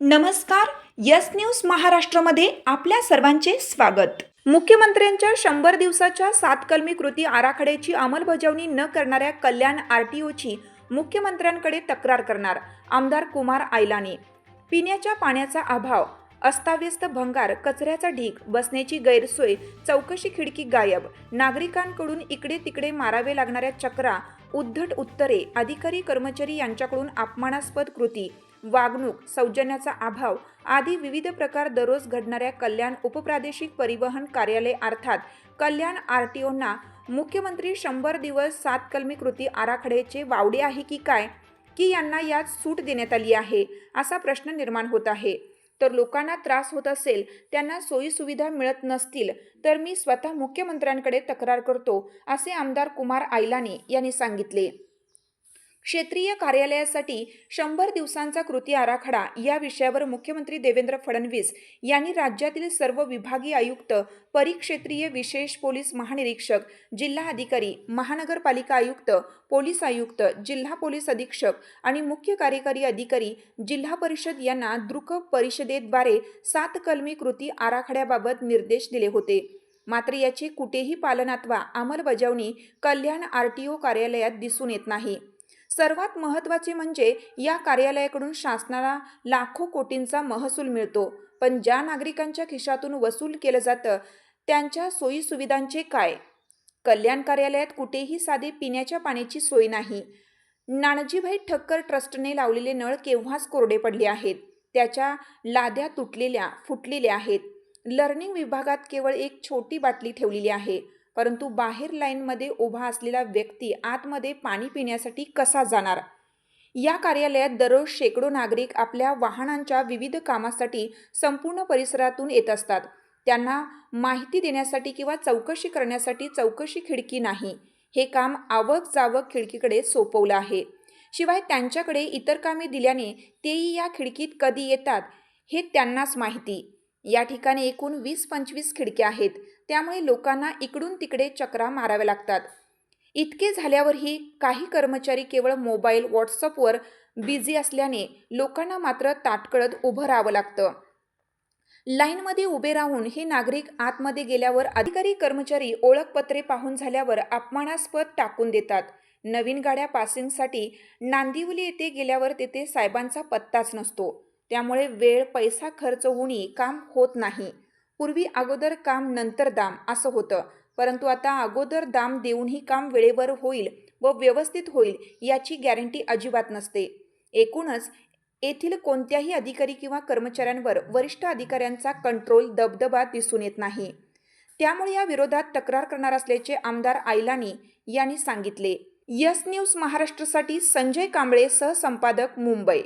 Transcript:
नमस्कार yes news महाराष्ट्रामध्ये आपल्या सर्वांचे स्वागत. मुख्यमंत्र्यांच्या शंभर दिवसाच्या सात कलमी कृती आराखड्याची अंमलबजावणी न करणाऱ्या कल्याण आर टी ओची मुख्यमंत्र्यांकडे तक्रार करणार आमदार कुमार आयलानी. पिण्याच्या पाण्याचा अभाव अस्ताव्यस्त भंगार कचऱ्याचा ढीक बसण्याची गैरसोय चौकशी खिडकी गायब नागरिकांकडून इकडे तिकडे मारावे लागणाऱ्या चक्रा उद्धट उत्तरे अधिकारी कर्मचारी यांच्याकडून अपमानास्पद कृती वागणूक सौजन्याचा अभाव आदी विविध प्रकार दररोज घडणाऱ्या कल्याण उपप्रादेशिक परिवहन कार्यालय अर्थात कल्याण आर टी ओंना मुख्यमंत्री शंभर दिवस सात कलमी कृती आराखड्याचे वावडे आहे की काय? की यांना यात सूट देण्यात आली आहे? असा प्रश्न निर्माण होत आहे. तर लोकांना त्रास होत असेल त्यांना सोयीसुविधा मिळत नसतील तर मी स्वतः मुख्यमंत्र्यांकडे तक्रार करतो असे आमदार कुमार आयलानी यांनी सांगितले. क्षेत्रीय कार्यालयासाठी शंभर दिवसांचा कृती आराखडा या विषयावर मुख्यमंत्री देवेंद्र फडणवीस यांनी राज्यातील सर्व विभागीय आयुक्त परिक्षेत्रीय विशेष पोलीस महानिरीक्षक जिल्हा अधिकारी महानगरपालिका आयुक्त पोलीस आयुक्त जिल्हा पोलीस अधीक्षक आणि मुख्य कार्यकारी अधिकारी जिल्हा परिषद यांना दृक परिषदेद्वारे सात कलमी कृती आराखड्याबाबत निर्देश दिले होते. मात्र याची कुठेही पालन अथवा अंमलबजावणी कल्याण आर टी ओ कार्यालयात दिसून येत नाही. सर्वात महत्त्वाचे म्हणजे या कार्यालयाकडून शासनाला लाखो कोटींचा महसूल मिळतो. पण ज्या नागरिकांच्या खिशातून वसूल केलं जातं त्यांच्या सोयीसुविधांचे काय? कल्याण कार्यालयात कुठेही साधे पिण्याच्या पाण्याची सोय नाही. नाणजीभाई ठक्कर ट्रस्टने लावलेले नळ केव्हाच कोरडे पडले आहेत? त्याच्या लाद्या तुटलेल्या फुटलेल्या आहेत. लर्निंग विभागात केवळ एक छोटी बाटली ठेवलेली आहे. परंतु बाहेर लाईनमध्ये उभा असलेला व्यक्ती आतमध्ये पाणी पिण्यासाठी कसा जाणार? या कार्यालयात दररोज शेकडो नागरिक आपल्या वाहनांच्या विविध कामासाठी संपूर्ण परिसरातून येत असतात. त्यांना माहिती देण्यासाठी किंवा चौकशी करण्यासाठी चौकशी खिडकी नाही. हे काम आवक जावक खिडकीकडे सोपवलं आहे. शिवाय त्यांच्याकडे इतर कामे दिल्याने तेही या खिडकीत कधी येतात हे त्यांनाच माहिती. या ठिकाणी एकूण वीस पंचवीस खिडक्या आहेत. त्यामुळे लोकांना इकडून तिकडे चक्रा माराव्या लागतात. इतके झाल्यावरही काही कर्मचारी केवळ मोबाईल व्हॉट्सअपवर बिझी असल्याने लोकांना मात्र ताटकळत उभं राहावं लागतं. लाईनमध्ये उभे राहून हे नागरिक आतमध्ये गेल्यावर अधिकारी कर्मचारी ओळखपत्रे पाहून झाल्यावर अपमानास्पद टाकून देतात. नवीन गाड्या पासिंगसाठी नांदिवली येथे गेल्यावर तेथे साहेबांचा पत्ताच नसतो. त्यामुळे वेळ पैसा खर्च होऊनही काम होत नाही. पूर्वी अगोदर काम नंतर दाम असं होतं. परंतु आता अगोदर दाम देऊनही काम वेळेवर होईल व व्यवस्थित होईल याची गॅरंटी अजिबात नसते. एकूणच येथील कोणत्याही अधिकारी किंवा कर्मचाऱ्यांवर वरिष्ठ अधिकाऱ्यांचा कंट्रोल दबदबा दिसून येत नाही. त्यामुळे या विरोधात तक्रार करणार असल्याचे आमदार आयलानी यांनी सांगितले. यस न्यूज महाराष्ट्रासाठी संजय कांबळे सहसंपादक मुंबई.